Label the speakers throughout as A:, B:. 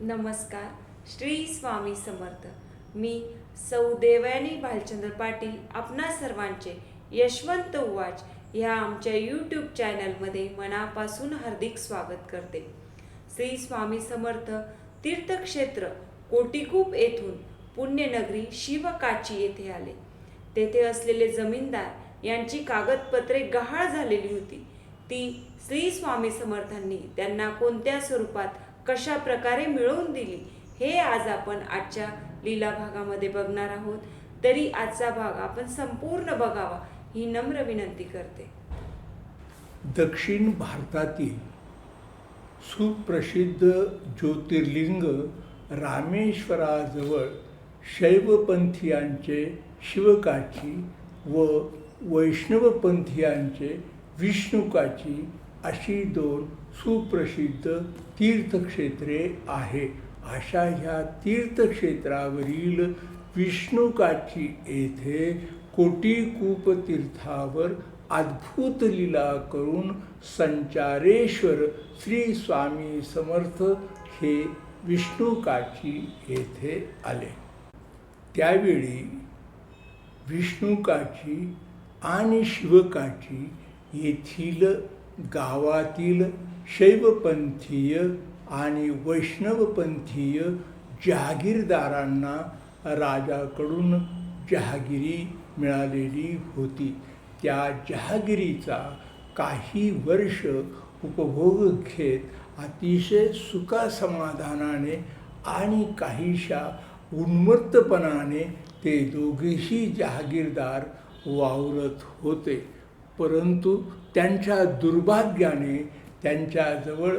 A: नमस्कार. श्री स्वामी समर्थ. मी सौ देवयानी भालचंद्र पाटील आपणा सर्वांचे यशवंत उवाच ह्या आमच्या यूट्यूब चॅनलमध्ये मनापासून हार्दिक स्वागत करते. श्री स्वामी समर्थ तीर्थक्षेत्र कोटीकूप येथून पुण्यनगरी शिवकाची येथे आले. तेथे असलेले जमीनदार यांची कागदपत्रे गहाळ झालेली होती. ती श्री स्वामी समर्थांनी त्यांना कोणत्या स्वरूपात कशा प्रकारे मिळवून दिली हे आज आपण आजच्या लीला भागामध्ये बघणार आहोत. तरी आजचा भाग आपण संपूर्ण बघावा ही नम्र विनंती करते.
B: दक्षिण भारतातील सुप्रसिद्ध ज्योतिर्लिंग रामेश्वराजवळ शैवपंथीयांचे शिवकाची व वैष्णवपंथीयांचे विष्णुकाची अशी दोन सुप्रसिद्ध तीर्थक्षेत्रे आहे अशा ह्या तीर्थक्षेत्रावरील विष्णुकाची येथे कोटीकूप तीर्थावर अद्भुत लीला करून संचारेश्वर श्री स्वामी समर्थ हे विष्णुकाची येथे आले. त्यावेळी विष्णुकाची आणि शिवकाची येथील गावातील शैवपंथीय आणि वैष्णवपंथीय जहागीरदारांना राजाकडून जहागिरी मिळालेली होती. त्या जहागिरीचा काही वर्ष उपभोग घेत अतिशय सुखासमाधानाने आणि काहीशा उन्मत्तपणाने ते दोघेही जहागीरदार वावरत होते. परंतु त्यांच्या दुर्भाग्याने त्यांच्याजवळ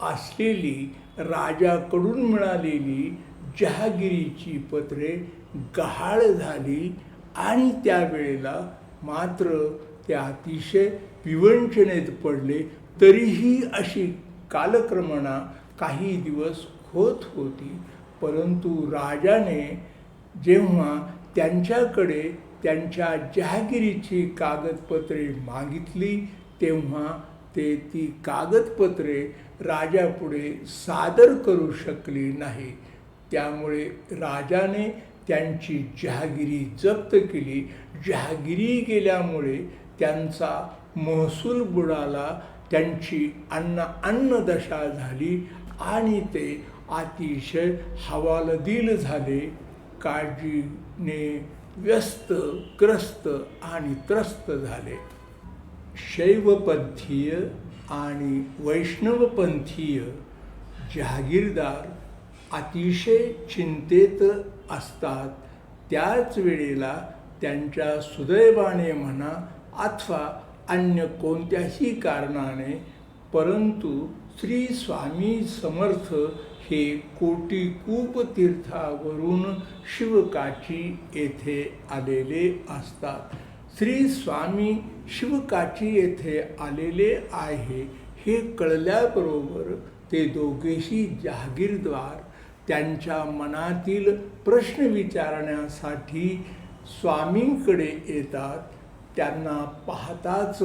B: असलेली राजाकडून मिळालेली जहागिरीची पत्रे गहाळ झाली आणि त्यावेळेला मात्र ते अतिशय विवंचनेत पडले. तरीही अशी कालक्रमणा काही दिवस होत होती. परंतु राजाने जेव्हा त्यांच्याकडे त्यांच्या जहागिरीची कागदपत्रे मागितली तेव्हा ते ती कागदपत्रे राजापुढे सादर करू शकली नाही. त्यामुळे राजाने त्यांची जहागिरी जप्त केली. जहागिरी गेल्यामुळे त्यांचा महसूल बुडाला त्यांची अन्न अन्नदशा झाली आणि ते अतिशय हवालदिल झाले. काळजीने व्यस्त ग्रस्त आणि त्रस्त झाले. शैवपंथीय आणि वैष्णवपंथीय जहागीरदार अतिशय चिंतेत असतात. त्याच वेळेला त्यांच्या सुदैवाने म्हणा अथवा अन्य कोणत्याही कारणाने परंतु श्री स्वामी समर्थ हे कोटीकूप तीर्थावरून शिवकाची येथे आलेले असतात. श्री स्वामी शिवकाची येथे आलेले आहे हे कळल्याबरोबर ते दोघेही जहागीरद्वार त्यांच्या मनातील प्रश्न विचारण्यासाठी स्वामींकडे येतात. त्यांना पाहताच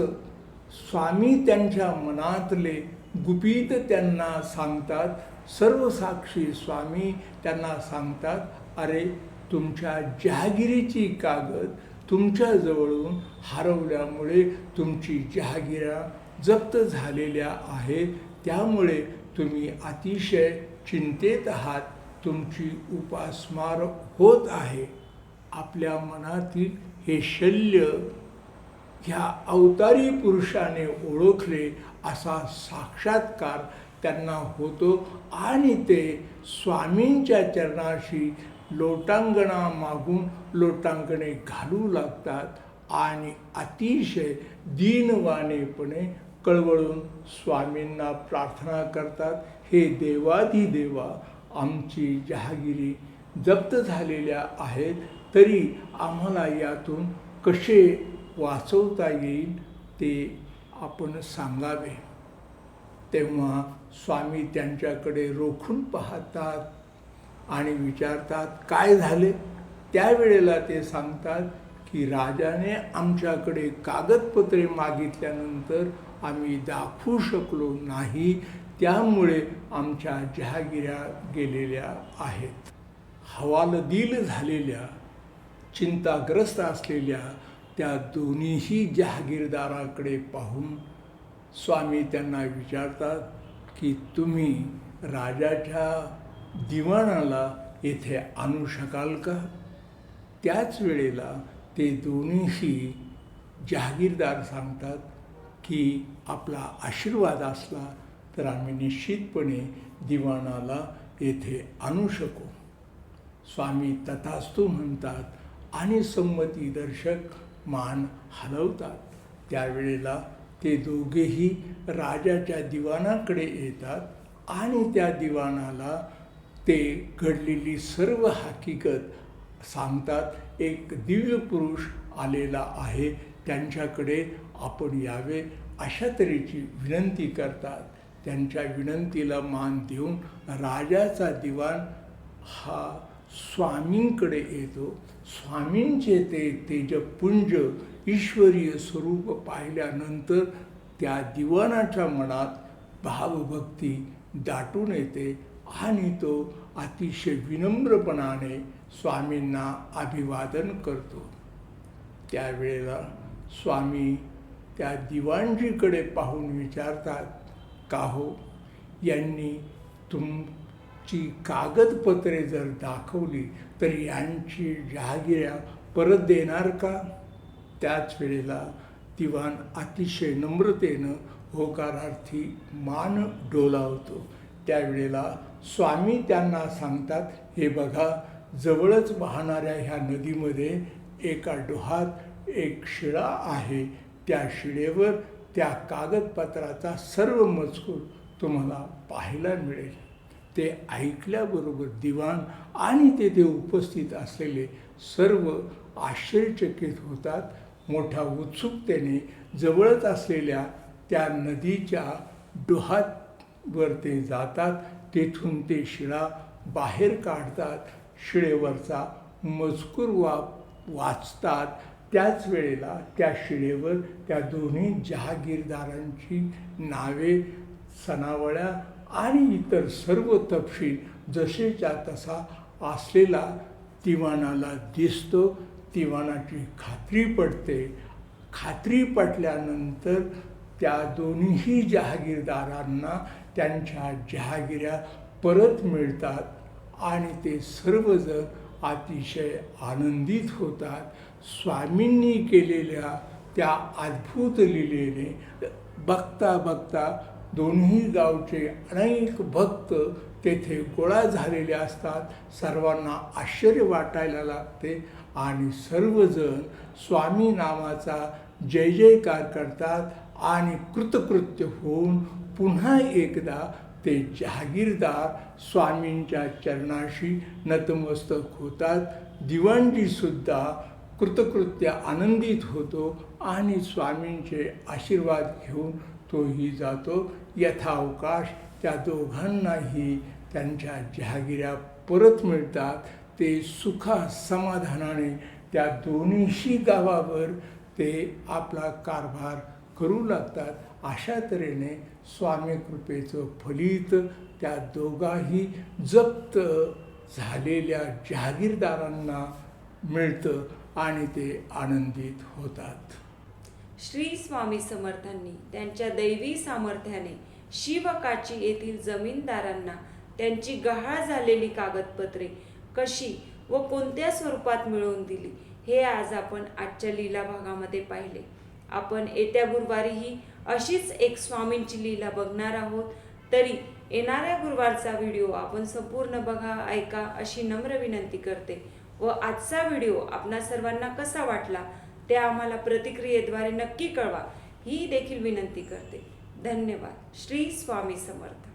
B: स्वामी त्यांच्या मनातले गुपित त्यांना सांगतात सर्वसाक्षी स्वामी त्यांना सांगतात अरे तुमच्या जहागिरीची कागद तुमच्याजवळून हरवल्यामुळे तुमची जहागिरा जप्त झालेल्या आहेत. त्यामुळे तुम्ही अतिशय चिंतेत आहात. तुमची उपासमार होत आहे. आपल्या मनातील हे शल्य ह्या अवतारी पुरुषाने ओळखले असा साक्षात्कार त्यांना होतो आणि ते स्वामींच्या चरणाशी लोटांगणा मागून लोटांगणे घालू लागतात आणि अतिशय दीनवानेपणे कळवळून स्वामींना प्रार्थना करतात हे देवाधिदेवा आमची जहागिरी जप्त झालेल्या आहेत तरी आम्हाला यातून कसे वाचवता येईल ते आपण सांगावे. तेव्हा स्वामी त्यांच्याकडे रोखून पाहतात आणि विचारतात काय झाले? त्यावेळेला ते सांगतात की राजाने आमच्याकडे कागदपत्रे मागितल्यानंतर आम्ही दाखवू शकलो नाही. त्यामुळे आमच्या जहागिऱ्या गेलेल्या आहेत. हवालदिल झालेल्या चिंताग्रस्त असलेल्या त्या दोन्हीही जहागीरदाराकडे पाहून स्वामी त्यांना विचारतात की तुम्ही राजाच्या दिवाणाला येथे आणू शकाल का? त्याच वेळेला ते दोन्हीही जहागीरदार सांगतात की आपला आशीर्वाद असला तर आम्ही निश्चितपणे दिवाणाला येथे आणू शकू. स्वामी तथास्तू म्हणतात आणि संमती दर्शक मान हलवतात. त्यावेळेला ते दोघेही राजाच्या दिवाणाकडे येतात आणि त्या दिवाणाला ते घडलेली सर्व हकीकत सांगतात. एक दिव्य पुरुष आलेला आहे. त्यांच्याकडे आपण यावे अशा तऱ्हेची विनंती करतात. त्यांच्या विनंतीला मान देऊन राजाचा दिवाण हा स्वामींकडे येतो. स्वामींचे ते तेजपुंज ईश्वरीय स्वरूप पाहिल्यानंतर त्या दिवाणाच्या मनात भावभक्ती दाटून येते आणि तो अतिशय विनम्रपणाने स्वामींना अभिवादन करतो. त्यावेळेला स्वामी त्या दिवाणजीकडे पाहून विचारतात का हो यांनी तुम ची कागदपत्रे जर दाखवली तर यांची जहागिऱ्या परत देणार का? त्याच वेळेला दिवाण अतिशय नम्रतेनं होकारार्थी मान डोलावतो. त्यावेळेला स्वामी त्यांना सांगतात हे बघा जवळच वाहणाऱ्या ह्या नदीमध्ये एका डोहात एक शिळा आहे. त्या शिळेवर त्या कागदपत्राचा सर्व मजकूर तुम्हाला पाहायला मिळेल. ते ऐकल्याबरोबर दिवाण आणि तेथे उपस्थित असलेले सर्व आश्चर्यचकित होतात. मोठ्या उत्सुकतेने जवळच असलेल्या त्या नदीच्या डोहात वर ते जातात. तेथून ते शिळा बाहेर काढतात. शिळेवरचा मजकूर वा वाचतात. त्याच वेळेला त्या शिळेवर त्या दोन्ही जहागीरदारांची नावे सनावळ्या आणि इतर सर्व तपशील जसेच्या तसा असलेला दिवाणाला दिसतो. दिवाणाची खात्री पडते. खात्री पटल्यानंतर त्या दोन्ही जहागीरदारांना त्यांच्या जहागिऱ्या परत मिळतात आणि ते सर्वजण अतिशय आनंदित होतात. स्वामींनी केलेल्या त्या अद्भुत लिलेने बघता बघता दोन्ही गावचे अनेक भक्त तेथे गोळा झालेले असतात. सर्वांना आश्चर्य वाटायला लागते आणि सर्वजण स्वामी नामाचा जय जयकार करतात आणि कृतकृत्य होऊन पुन्हा एकदा ते जहागीरदार स्वामींच्या चरणाशी नतमस्तक होतात. दिवाणजीसुद्धा कृतकृत्य आनंदित होतो आणि स्वामींचे आशीर्वाद घेऊन तोही जातो. यथावकाश त्या दोघांनाही त्यांच्या जहागिऱ्या परत मिळतात. ते सुखा समाधानाने त्या दोन्हीशी गावावर ते आपला कारभार करू लागतात. अशा तऱ्हेने स्वामी कृपेचं फलित त्या दोघाही जप्त झालेल्या जहागीरदारांना मिळतं आणि ते आनंदित होतात.
A: श्री स्वामी समर्थांनी त्यांच्या दैवी सामर्थ्याने शिवकाची येथील जमीनदारांना त्यांची गहाळ झालेली कागदपत्रे कशी व कोणत्या स्वरूपात मिळवून दिली हे आज आपण आजच्या लीला भागामध्ये पाहिले. आपण येत्या गुरुवारीही अशीच एक स्वामींची लीला बघणार आहोत. तरी येणाऱ्या गुरुवारचा व्हिडिओ आपण संपूर्ण बघा ऐका अशी नम्र विनंती करते व आजचा व्हिडिओ आपणा सर्वांना कसा वाटला ते आम्हाला प्रतिक्रियेद्वारे नक्की कळवा. ही देखील विनंती करते. धन्यवाद. श्री स्वामी समर्थ.